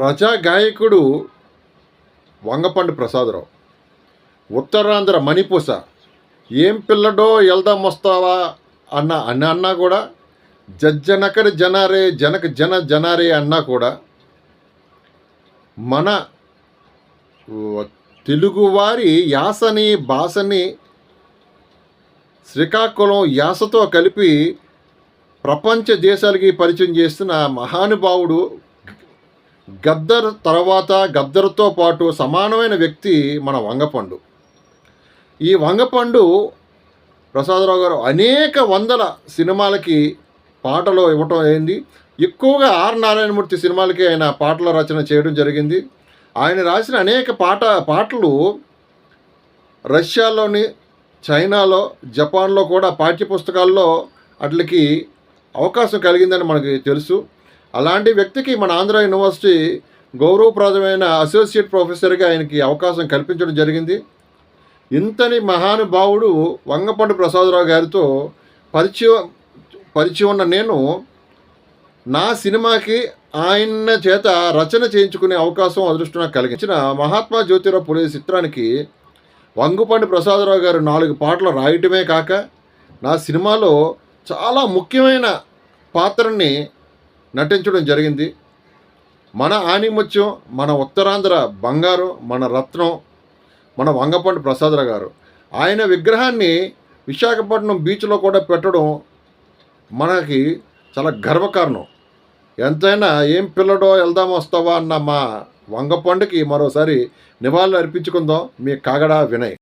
ప్రజా గాయకుడు వంగపండు ప్రసాదరావు. ఉత్తరాంధ్ర మణిపూస ఏం పిల్లడో వెళ్దాం వస్తావా అన్న అని అన్నా కూడా జజ్జనకరి జనారే జనక జన జనారే అన్నా కూడా మన తెలుగువారి యాసని భాషని శ్రీకాకుళం యాసతో కలిపి ప్రపంచ దేశాలకి పరిచయం చేస్తున్న మహానుభావుడు గద్దర్ తర్వాత గద్దర్తో పాటు సమానమైన వ్యక్తి మన వంగపండు. ఈ వంగపండు ప్రసాదరావు గారు అనేక వందల సినిమాలకి పాటలు ఇవ్వటం అయింది. ఎక్కువగా ఆర్ నారాయణమూర్తి సినిమాలకి ఆయన పాటల రచన చేయడం జరిగింది. ఆయన రాసిన అనేక పాట పాటలు రష్యాలోని చైనాలో జపాన్లో కూడా పాఠ్యపుస్తకాల్లో అట్లకి అవకాశం కలిగిందని మనకి తెలుసు. అలాంటి వ్యక్తికి మన ఆంధ్ర యూనివర్సిటీ గౌరవప్రదమైన అసోసియేట్ ప్రొఫెసర్గా ఆయనకి అవకాశం కల్పించడం జరిగింది. ఇంతని మహానుభావుడు వంగపండు ప్రసాదరావు గారితో పరిచయం పరిచయం ఉన్న నేను నా సినిమాకి ఆయన చేత రచన చేయించుకునే అవకాశం అదృష్టం నాకు కలిగించిన మహాత్మా జ్యోతిరావు పులే చిత్రానికి వంగుపండి ప్రసాదరావు గారు నాలుగు పాటలు రాయటమే కాక నా సినిమాలో చాలా ముఖ్యమైన పాత్రని నటించడం జరిగింది. మన ఆనిముత్యం మన ఉత్తరాంధ్ర బంగారు మన రత్నం మన వంగపండు ప్రసాదరావు గారు. ఆయన విగ్రహాన్ని విశాఖపట్నం బీచ్లో కూడా పెట్టడం మనకి చాలా గర్వకారణం. ఎంతైనా ఏం పిల్లడో వెళ్దాం వస్తావా అన్న మా వంగపండుకి మరోసారి నివాళులు అర్పించుకుందాం. మీ కాగడా వినయ్.